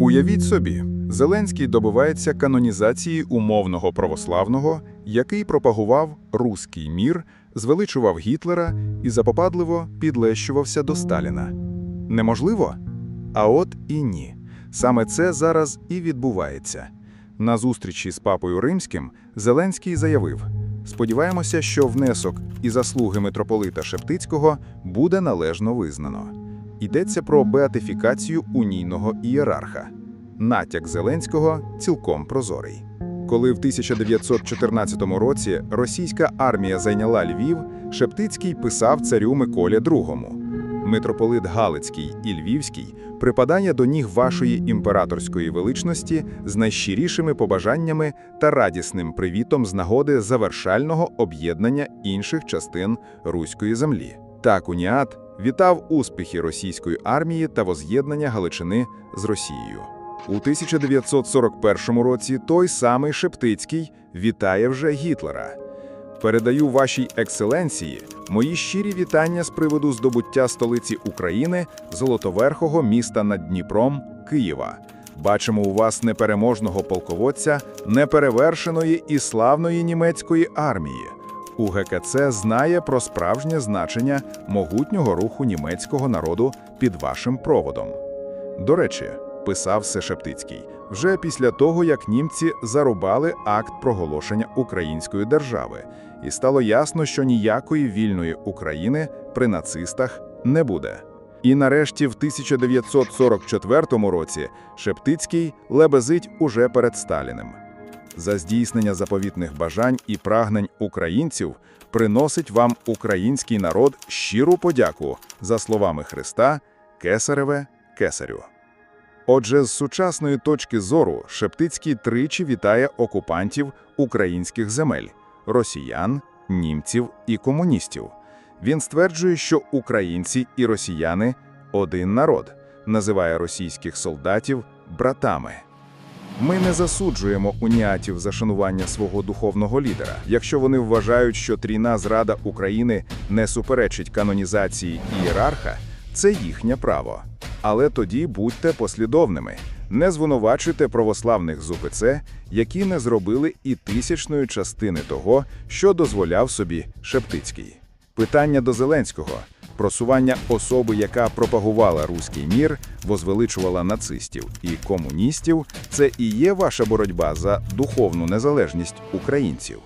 Уявіть собі, Зеленський добивається канонізації умовного православного, який пропагував руський мір, звеличував Гітлера і запопадливо підлещувався до Сталіна. Неможливо? А от і ні. Саме це зараз і відбувається. На зустрічі з папою римським Зеленський заявив: сподіваємося, що внесок і заслуги митрополита Шептицького буде належно визнано. Йдеться про беатифікацію унійного ієрарха. Натяк Зеленського цілком прозорий. Коли в 1914 році російська армія зайняла Львів, Шептицький писав царю Миколі II. Митрополит Галицький і Львівський припадає до ніг вашої імператорської величності з найщирішими побажаннями та радісним привітом з нагоди завершального об'єднання інших частин руської землі. Так уніат вітав успіхи російської армії та воз'єднання Галичини з Росією. У 1941 році той самий Шептицький вітає вже Гітлера. Передаю вашій екселенції мої щирі вітання з приводу здобуття столиці України, золотоверхого міста над Дніпром, Києва. Бачимо у вас непереможного полководця, неперевершеної і славної німецької армії. УГКЦ знає про справжнє значення могутнього руху німецького народу під вашим проводом. До речі, писав Сешептицький, вже після того, як німці зарубали акт проголошення української держави, і стало ясно, що ніякої вільної України при нацистах не буде. І нарешті, в 1944 році, Шептицький лебезить уже перед Сталіним. За здійснення заповітних бажань і прагнень українців приносить вам український народ щиру подяку за словами Христа «Кесареве кесарю». Отже, з сучасної точки зору Шептицький тричі вітає окупантів українських земель – росіян, німців і комуністів. Він стверджує, що українці і росіяни – один народ, називає російських солдатів братами. Ми не засуджуємо уніатів за шанування свого духовного лідера, якщо вони вважають, що трійна зрада України не суперечить канонізації ієрарха, це їхнє право. Але тоді будьте послідовними, не звинувачуйте православних з які не зробили і тисячної частини того, що дозволяв собі Шептицький. Питання до Зеленського просування особи, яка пропагувала руський мір, возвеличувала нацистів і комуністів, це і є ваша боротьба за духовну незалежність українців.